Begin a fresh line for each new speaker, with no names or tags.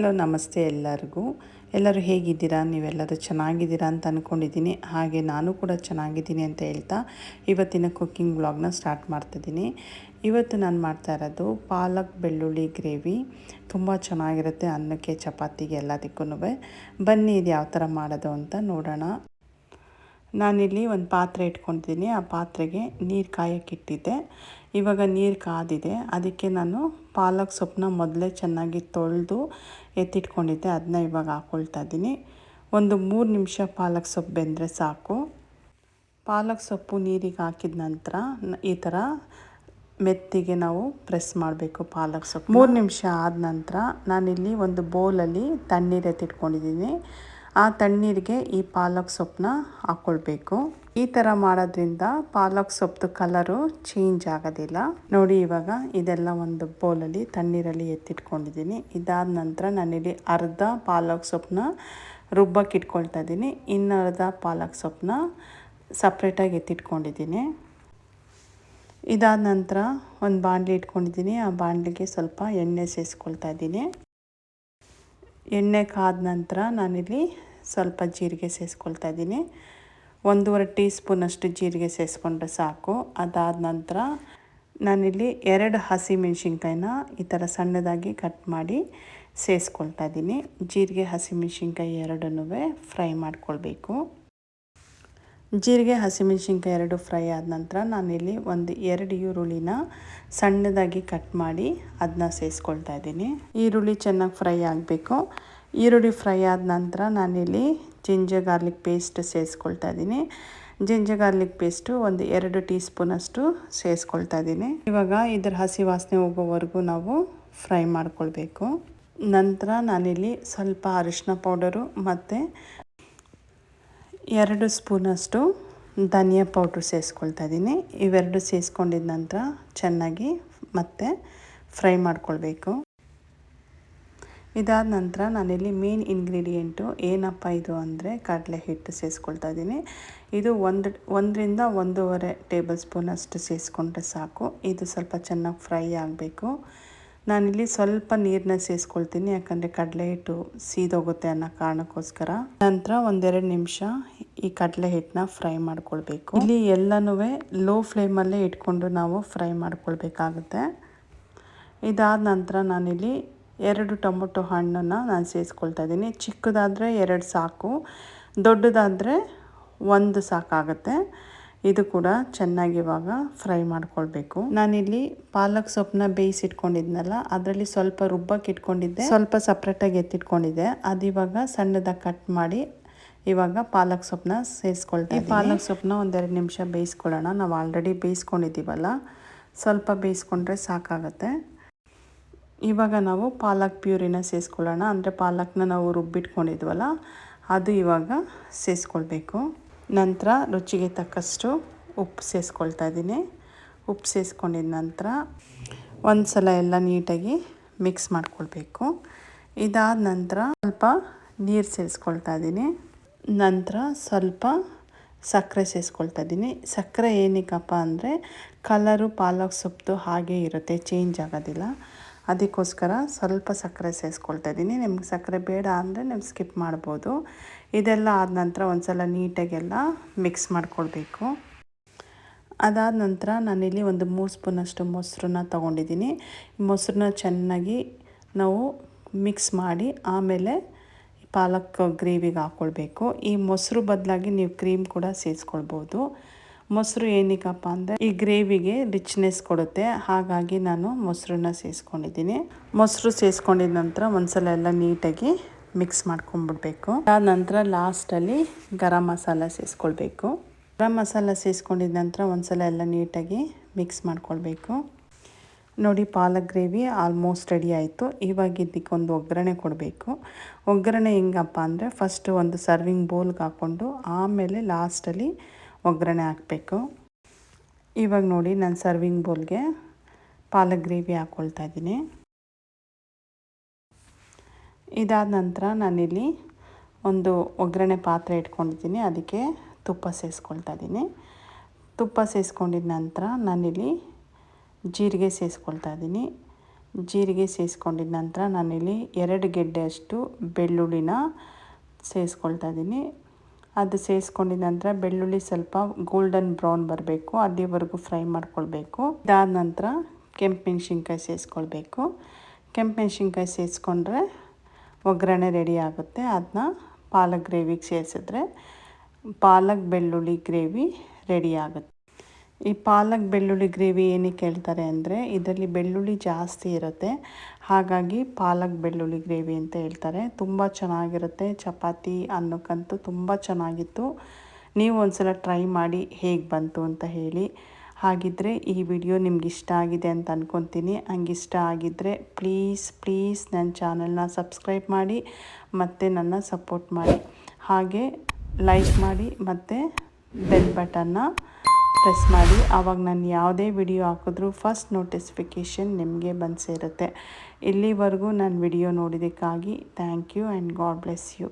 Hello, ನಮಸ್ತೆ ಎಲ್ಲರಿಗೂ. ಎಲ್ಲರೂ ಹೇಗಿದ್ದೀರಾ? ನೀವೆಲ್ಲರೂ ಚೆನ್ನಾಗಿದ್ದೀರಾ ಅಂತ ಅಂದ್ಕೊಂಡಿದ್ದೀನಿ ಹಾಗೆ ನಾನು ಕೂಡ ಚೆನ್ನಾಗಿದ್ದೀನಿ ಅಂತ ಹೇಳ್ತಾ ಇವತ್ತಿನ ಕುಕ್ಕಿಂಗ್ ವ್ಲಾಗ್ನ ಸ್ಟಾರ್ಟ್ ಮಾಡ್ತಿದ್ದೀನಿ. ಇವತ್ತು ನಾನು ಮಾಡ್ತಾ ಇರೋದು ಪಾಲಕ್ ಬೆಳ್ಳುಳ್ಳಿ ಗ್ರೇವಿ. ತುಂಬ ಚೆನ್ನಾಗಿರುತ್ತೆ ಅನ್ನಕ್ಕೆ, ಚಪಾತಿಗೆ ಎಲ್ಲದಕ್ಕೂ. ಬನ್ನಿ, ಇದು ಯಾವ ಥರ ಮಾಡೋದು ಅಂತ ನೋಡೋಣ. ನಾನಿಲ್ಲಿ ಒಂದು ಪಾತ್ರೆ ಇಟ್ಕೊಂಡಿದ್ದೀನಿ. ಆ ಪಾತ್ರೆಗೆ ನೀರು ಕಾಯಕ್ಕಿಟ್ಟಿದ್ದೆ. ಇವಾಗ ನೀರು ಕಾದಿದೆ. ಅದಕ್ಕೆ ನಾನು ಪಾಲಕ್ ಸೊಪ್ಪನ್ನ ಮೊದಲೇ ಚೆನ್ನಾಗಿ ತೊಳೆದು ಎತ್ತಿಟ್ಕೊಂಡಿದ್ದೆ. ಅದನ್ನ ಇವಾಗ ಹಾಕ್ಕೊಳ್ತಾ ಇದ್ದೀನಿ. ಒಂದು ಮೂರು ನಿಮಿಷ ಪಾಲಕ್ ಸೊಪ್ಪು ಬೆಂದರೆ ಸಾಕು. ಪಾಲಕ್ ಸೊಪ್ಪು ನೀರಿಗೆ ಹಾಕಿದ ನಂತರ ಈ ಥರ ಮೆತ್ತಿಗೆ ನಾವು ಪ್ರೆಸ್ ಮಾಡಬೇಕು ಪಾಲಕ್ ಸೊಪ್ಪು ಮೂರು ನಿಮಿಷ ಆದ ನಂತರ ನಾನಿಲ್ಲಿ ಒಂದು ಬೌಲಲ್ಲಿ ತಣ್ಣೀರು ಎತ್ತಿಟ್ಕೊಂಡಿದ್ದೀನಿ. ಆ ತಣ್ಣೀರಿಗೆ ಈ ಪಾಲಕ್ ಸೊಪ್ಪನ್ನ ಹಾಕ್ಕೊಳ್ಬೇಕು ಈ ಥರ ಮಾಡೋದ್ರಿಂದ ಪಾಲಕ್ ಸೊಪ್ಪು ಕಲರು ಚೇಂಜ್ ಆಗೋದಿಲ್ಲ. ನೋಡಿ ಇವಾಗ ಇದೆಲ್ಲ ಒಂದು ಬೌಲಲ್ಲಿ ತಣ್ಣೀರಲ್ಲಿ ಎತ್ತಿಟ್ಕೊಂಡಿದ್ದೀನಿ. ಇದಾದ ನಂತರ ನಾನಿಲ್ಲಿ ಅರ್ಧ ಪಾಲಕ್ ಸೊಪ್ಪನ್ನ ರುಬ್ಬಕ್ಕೆ ಇಟ್ಕೊಳ್ತಾ ಇದ್ದೀನಿ. ಇನ್ನರ್ಧ ಪಾಲಕ್ ಸೊಪ್ಪನ್ನ ಸಪ್ರೇಟಾಗಿ ಎತ್ತಿಟ್ಕೊಂಡಿದ್ದೀನಿ. ಇದಾದ ನಂತರ ಒಂದು ಬಾಣಲಿ ಇಟ್ಕೊಂಡಿದ್ದೀನಿ. ಆ ಬಾಣಲಿಗೆ ಸ್ವಲ್ಪ ಎಣ್ಣೆ ಸೇರಿಸ್ಕೊಳ್ತಾ ಇದ್ದೀನಿ. ಎಣ್ಣೆ ಕಾದ ನಂತರ ನಾನಿಲ್ಲಿ ಸ್ವಲ್ಪ ಜೀರಿಗೆ ಸೇರಿಸ್ಕೊಳ್ತಾ ಇದ್ದೀನಿ. ಒಂದೂವರೆ ಟೀ ಸ್ಪೂನಷ್ಟು ಜೀರಿಗೆ ಸೇರಿಸ್ಕೊಂಡ್ರೆ ಸಾಕು. ಅದಾದ ನಂತರ ನಾನಿಲ್ಲಿ ಎರಡು ಹಸಿ ಮೆಣಸಿನ್ಕಾಯಿನ ಈ ಥರ ಸಣ್ಣದಾಗಿ ಕಟ್ ಮಾಡಿ ಸೇರಿಸ್ಕೊಳ್ತಾ ಇದ್ದೀನಿ. ಜೀರಿಗೆ, ಹಸಿಮೆಣ್ಸಿನ್ಕಾಯಿ ಎರಡನ್ನೂ ಫ್ರೈ ಮಾಡ್ಕೊಳ್ಬೇಕು. ಜೀರಿಗೆ, ಹಸಿಮೆಣಸಿನ್ಕಾಯಿ ಎರಡು ಫ್ರೈ ಆದ ನಂತರ ನಾನಿಲ್ಲಿ ಒಂದು ಎರಡು ಈರುಳ್ಳಿನ ಸಣ್ಣದಾಗಿ ಕಟ್ ಮಾಡಿ ಅದನ್ನ ಸೇರಿಸ್ಕೊಳ್ತಾ ಇದ್ದೀನಿ. ಈರುಳ್ಳಿ ಚೆನ್ನಾಗಿ ಫ್ರೈ ಆಗಬೇಕು. ಈರುಳ್ಳಿ ಫ್ರೈ ಆದ ನಂತರ ನಾನಿಲ್ಲಿ ಜಿಂಜರ್ ಗಾರ್ಲಿಕ್ ಪೇಸ್ಟ್ ಸೇರಿಸ್ಕೊಳ್ತಾ ಇದ್ದೀನಿ. ಜಿಂಜರ್ ಗಾರ್ಲಿಕ್ ಪೇಸ್ಟು ಒಂದು ಎರಡು ಟೀ ಸ್ಪೂನಷ್ಟು ಸೇರಿಸ್ಕೊಳ್ತಾ ಇದ್ದೀನಿ. ಇವಾಗ ಇದರ ಹಸಿ ವಾಸನೆ ಹೋಗೋವರೆಗೂ ನಾವು ಫ್ರೈ ಮಾಡ್ಕೊಳ್ಬೇಕು. ನಂತರ ನಾನಿಲ್ಲಿ ಸ್ವಲ್ಪ ಅರಿಶಿನ ಪೌಡರು ಮತ್ತು ಎರಡು ಸ್ಪೂನಷ್ಟು ಧನಿಯಾ ಪೌಡ್ರ್ ಸೇರಿಸ್ಕೊಳ್ತಾ ಇದ್ದೀನಿ. ಇವೆರಡು ಸೇರಿಸ್ಕೊಂಡಿದ ನಂತರ ಚೆನ್ನಾಗಿ ಮತ್ತೆ ಫ್ರೈ ಮಾಡ್ಕೊಳ್ಬೇಕು. ಇದಾದ ನಂತರ ನಾನಿಲ್ಲಿ ಮೇನ್ ಇಂಗ್ರೀಡಿಯೆಂಟು ಏನಪ್ಪ ಇದು ಅಂದರೆ ಕಡಲೆ ಹಿಟ್ಟು ಸೇರಿಸ್ಕೊಳ್ತಾ ಇದ್ದೀನಿ. ಇದು ಒಂದು, ಒಂದರಿಂದ ಒಂದೂವರೆ ಟೇಬಲ್ ಸ್ಪೂನಷ್ಟು ಸೇರಿಸ್ಕೊಂಡ್ರೆ ಸಾಕು. ಇದು ಸ್ವಲ್ಪ ಚೆನ್ನಾಗಿ ಫ್ರೈ ಆಗಬೇಕು. ನಾನಿಲ್ಲಿ ಸ್ವಲ್ಪ ನೀರನ್ನ ಸೇರಿಸ್ಕೊಳ್ತೀನಿ ಯಾಕಂದರೆ ಕಡಲೆ ಹಿಟ್ಟು ಸೀದೋಗುತ್ತೆ ಅನ್ನೋ ಕಾರಣಕ್ಕೋಸ್ಕರ. ನಂತರ ಒಂದೆರಡು ನಿಮಿಷ ಈ ಕಡಲೆ ಹಿಟ್ಟನ್ನ ಫ್ರೈ ಮಾಡ್ಕೊಳ್ಬೇಕು. ಇಲ್ಲಿ ಎಲ್ಲನೂ ಲೋ ಫ್ಲೇಮಲ್ಲೇ ಇಟ್ಕೊಂಡು ನಾವು ಫ್ರೈ ಮಾಡ್ಕೊಳ್ಬೇಕಾಗುತ್ತೆ. ಇದಾದ ನಂತರ ನಾನಿಲ್ಲಿ ಎರಡು ಟೊಮೊಟೊ ಹಣ್ಣನ್ನು ನಾನು ಸೇರಿಸ್ಕೊಳ್ತಾ ಇದ್ದೀನಿ. ಚಿಕ್ಕದಾದರೆ ಎರಡು ಸಾಕು, ದೊಡ್ಡದಾದರೆ ಒಂದು ಸಾಕಾಗುತ್ತೆ. ಇದು ಕೂಡ ಚೆನ್ನಾಗಿ ಇವಾಗ ಫ್ರೈ ಮಾಡ್ಕೊಳ್ಬೇಕು. ನಾನಿಲ್ಲಿ ಪಾಲಕ್ ಸೊಪ್ಪನ್ನ ಬೇಯಿಸಿಟ್ಕೊಂಡಿದ್ನಲ್ಲ, ಅದರಲ್ಲಿ ಸ್ವಲ್ಪ ರುಬ್ಬಕ್ಕೆ ಇಟ್ಕೊಂಡಿದ್ದೆ. ಸ್ವಲ್ಪ ಸಪ್ರೇಟಾಗಿ ಎತ್ತಿಟ್ಕೊಂಡಿದ್ದೆ. ಅದು ಇವಾಗ ಸಣ್ಣದಾಗಿ ಕಟ್ ಮಾಡಿ ಇವಾಗ ಪಾಲಕ್ ಸೊಪ್ಪನ್ನ ಸೇರಿಸ್ಕೊಳ್ತೀವಿ ಈ ಪಾಲಕ್ ಸೊಪ್ಪನ್ನ ಒಂದೆರಡು ನಿಮಿಷ ಬೇಯಿಸ್ಕೊಳ್ಳೋಣ. ನಾವು ಆಲ್ರೆಡಿ ಬೇಯಿಸ್ಕೊಂಡಿದ್ದೀವಲ್ಲ? ಸ್ವಲ್ಪ ಬೇಯಿಸ್ಕೊಂಡ್ರೆ ಸಾಕಾಗತ್ತೆ. ಇವಾಗ ನಾವು ಪಾಲಕ್ ಪ್ಯೂರಿನ ಸೇರಿಸ್ಕೊಳ್ಳೋಣ. ಅಂದರೆ ಪಾಲಕ್ನ ನಾವು ರುಬ್ಬಿಟ್ಕೊಂಡಿದ್ವಲ್ಲ ಅದು ಇವಾಗ ಸೇರಿಸ್ಕೊಳ್ಬೇಕು. ನಂತರ ರುಚಿಗೆ ತಕ್ಕಷ್ಟು ಉಪ್ಪು ಸೇರಿಸ್ಕೊಳ್ತಾ ಇದ್ದೀನಿ ಉಪ್ಪು ಸೇರಿಸ್ಕೊಂಡಿದ ನಂತರ ಒಂದು ಸಲ ಎಲ್ಲ ನೀಟಾಗಿ ಮಿಕ್ಸ್ ಮಾಡ್ಕೊಳ್ಬೇಕು. ಇದಾದ ನಂತರ ಸ್ವಲ್ಪ ನೀರು ಸೇರಿಸ್ಕೊಳ್ತಾ ಇದ್ದೀನಿ ನಂತರ ಸ್ವಲ್ಪ ಸಕ್ಕರೆ ಸೇರಿಸ್ಕೊಳ್ತಾ ಇದ್ದೀನಿ. ಸಕ್ಕರೆ ಏನಕ್ಕಪ್ಪ ಅಂದರೆ ಕಲರು ಪಾಲಕ್ ಸೊಪ್ಪು ಹಾಗೆ ಇರುತ್ತೆ ಚೇಂಜ್ ಆಗೋದಿಲ್ಲ. ಅದಕ್ಕೋಸ್ಕರ ಸ್ವಲ್ಪ ಸಕ್ಕರೆ ಸೇರಿಸ್ಕೊಳ್ತಾ ಇದ್ದೀನಿ. ನಿಮ್ಗೆ ಸಕ್ಕರೆ ಬೇಡ ಅಂದರೆ ನೀವು ಸ್ಕಿಪ್ ಮಾಡ್ಬೋದು. ಇದೆಲ್ಲ ಆದ ನಂತರ ಒಂದು ಸಲ ನೀಟಾಗೆಲ್ಲ ಮಿಕ್ಸ್ ಮಾಡ್ಕೊಳ್ಬೇಕು. ಅದಾದ ನಂತರ ನಾನಿಲ್ಲಿ ಒಂದು ಮೂರು ಸ್ಪೂನಷ್ಟು ಮೊಸರನ್ನ ತೊಗೊಂಡಿದ್ದೀನಿ. ಮೊಸರನ್ನ ಚೆನ್ನಾಗಿ ನಾವು ಮಿಕ್ಸ್ ಮಾಡಿ ಆಮೇಲೆ ಪಾಲಕ್ ಗ್ರೇವಿಗೆ ಹಾಕ್ಕೊಳ್ಬೇಕು ಈ ಮೊಸರು ಬದಲಾಗಿ ನೀವು ಕ್ರೀಮ್ ಕೂಡ ಸೇರಿಸ್ಕೊಳ್ಬೋದು. ಮೊಸರು ಏನಕ್ಕಪ್ಪ ಅಂದರೆ ಈ ಗ್ರೇವಿಗೆ ರಿಚ್ನೆಸ್ ಕೊಡುತ್ತೆ. ಹಾಗಾಗಿ ನಾನು ಮೊಸರನ್ನ ಸೇರಿಸ್ಕೊಂಡಿದ್ದೀನಿ. ಮೊಸರು ಸೇರಿಸ್ಕೊಂಡಿದ ನಂತರ ಒಂದ್ಸಲ ಎಲ್ಲ ನೀಟಾಗಿ ಮಿಕ್ಸ್ ಮಾಡ್ಕೊಂಡ್ಬಿಡ್ಬೇಕು ಅದಾದ ನಂತರ ಲಾಸ್ಟಲ್ಲಿ ಗರಂ ಮಸಾಲ ಸೇರಿಸ್ಕೊಳ್ಬೇಕು. ಗರಂ ಮಸಾಲ ಸೇರಿಸ್ಕೊಂಡಿದ ನಂತರ ಒಂದ್ಸಲ ಎಲ್ಲ ನೀಟಾಗಿ ಮಿಕ್ಸ್ ಮಾಡ್ಕೊಳ್ಬೇಕು. ನೋಡಿ, ಪಾಲಕ್ ಗ್ರೇವಿ ಆಲ್ಮೋಸ್ಟ್ ರೆಡಿ ಆಯಿತು. ಇವಾಗ ಇದಕ್ಕೊಂದು ಒಗ್ಗರಣೆ ಕೊಡಬೇಕು. ಒಗ್ಗರಣೆ ಹೆಂಗಪ್ಪ ಅಂದರೆ ಫಸ್ಟು ಒಂದು ಸರ್ವಿಂಗ್ ಬೌಲ್ಗೆ ಹಾಕ್ಕೊಂಡು, ಆಮೇಲೆ ಲಾಸ್ಟಲ್ಲಿ ಒಗ್ಗರಣೆ ಹಾಕಬೇಕು. ಇವಾಗ ನೋಡಿ, ನಾನು ಸರ್ವಿಂಗ್ ಬೌಲ್ಗೆ ಪಾಲಕ್ ಗ್ರೇವಿ ಹಾಕ್ಕೊಳ್ತಾ ಇದ್ದೀನಿ. ಇದಾದ ನಂತರ ನಾನಿಲ್ಲಿ ಒಂದು ಒಗ್ಗರಣೆ ಪಾತ್ರೆ ಇಟ್ಕೊಂಡಿದ್ದೀನಿ. ಅದಕ್ಕೆ ತುಪ್ಪ ಸೇರಿಸ್ಕೊಳ್ತಾ ಇದ್ದೀನಿ. ತುಪ್ಪ ಸೇರಿಸ್ಕೊಂಡಿದ ನಂತರ ನಾನಿಲ್ಲಿ ಜೀರಿಗೆ ಸೇರಿಸ್ಕೊಳ್ತಾ ಇದ್ದೀನಿ. ಜೀರಿಗೆ ಸೇರಿಸ್ಕೊಂಡಿದ ನಂತರ ನಾನಿಲ್ಲಿ ಎರಡು ಗೆಡ್ಡೆಯಷ್ಟು ಬೆಳ್ಳುಳ್ಳಿನ ಸೇರಿಸ್ಕೊಳ್ತಾ ಇದ್ದೀನಿ. ಅದು ಸೇರಿಸ್ಕೊಂಡಿದ ನಂತರ ಬೆಳ್ಳುಳ್ಳಿ ಸ್ವಲ್ಪ ಗೋಲ್ಡನ್ ಬ್ರೌನ್ ಬರಬೇಕು, ಅಲ್ಲಿವರೆಗೂ ಫ್ರೈ ಮಾಡ್ಕೊಳ್ಬೇಕು. ಇದಾದ ನಂತರ ಕೆಂಪು ಮೆಣಸಿನ್ಕಾಯಿ ಸೇರಿಸ್ಕೊಳ್ಬೇಕು ಕೆಂಪು ಮೆಣಸಿನ್ಕಾಯಿ ಸೇರಿಸ್ಕೊಂಡ್ರೆ ಒಗ್ಗರಣೆ ರೆಡಿ ಆಗುತ್ತೆ. ಅದನ್ನ ಪಾಲಕ್ ಗ್ರೇವಿಗೆ ಸೇರಿಸಿದ್ರೆ ಪಾಲಕ್ ಬೆಳ್ಳುಳ್ಳಿ ಗ್ರೇವಿ ರೆಡಿ ಆಗುತ್ತೆ. ಈ ಪಾಲಕ್ ಬೆಳ್ಳುಳ್ಳಿ ಗ್ರೇವಿ ಏನಕ್ಕೆ ಹೇಳ್ತಾರೆ ಅಂದರೆ ಇದರಲ್ಲಿ ಬೆಳ್ಳುಳ್ಳಿ ಜಾಸ್ತಿ ಇರುತ್ತೆ. ಹಾಗಾಗಿ ಪಾಲಕ್ ಬೆಳ್ಳುಳ್ಳಿ ಗ್ರೇವಿ ಅಂತ ಹೇಳ್ತಾರೆ. ತುಂಬ ಚೆನ್ನಾಗಿರುತ್ತೆ. ಚಪಾತಿ ಅನ್ನಕ್ಕಂತೂ ತುಂಬ ಚೆನ್ನಾಗಿತ್ತು. ನೀವು ಒಂದ್ಸಲ ಟ್ರೈ ಮಾಡಿ ಹೇಗೆ ಬಂತು ಅಂತ ಹೇಳಿ. ಹಾಗಿದ್ದರೆ ಈ ವಿಡಿಯೋ ನಿಮ್ಗೆ ಇಷ್ಟ ಆಗಿದೆ ಅಂತ ಅಂದ್ಕೊತೀನಿ ಹಂಗೆ ಇಷ್ಟ ಆಗಿದ್ದರೆ ಪ್ಲೀಸ್ ಪ್ಲೀಸ್ ನನ್ನ ಚಾನಲ್ನ ಸಬ್ಸ್ಕ್ರೈಬ್ ಮಾಡಿ, ಮತ್ತು ನನ್ನ ಸಪೋರ್ಟ್ ಮಾಡಿ. ಹಾಗೆ ಲೈಕ್ ಮಾಡಿ, ಮತ್ತು ಬೆಲ್ ಬಟನ್ನ ಪ್ರೆಸ್ ಮಾಡಿ. ಆವಾಗ ನಾನು ಯಾವುದೇ ವಿಡಿಯೋ ಹಾಕಿದ್ರೂ ಫಸ್ಟ್ ನೋಟಿಫಿಕೇಷನ್ ನಿಮಗೆ ಬಂದು ಸೇರುತ್ತೆ. ಇಲ್ಲಿವರೆಗೂ ನಾನು video ನೋಡಿದ್ದಕ್ಕಾಗಿ thank you and God bless you.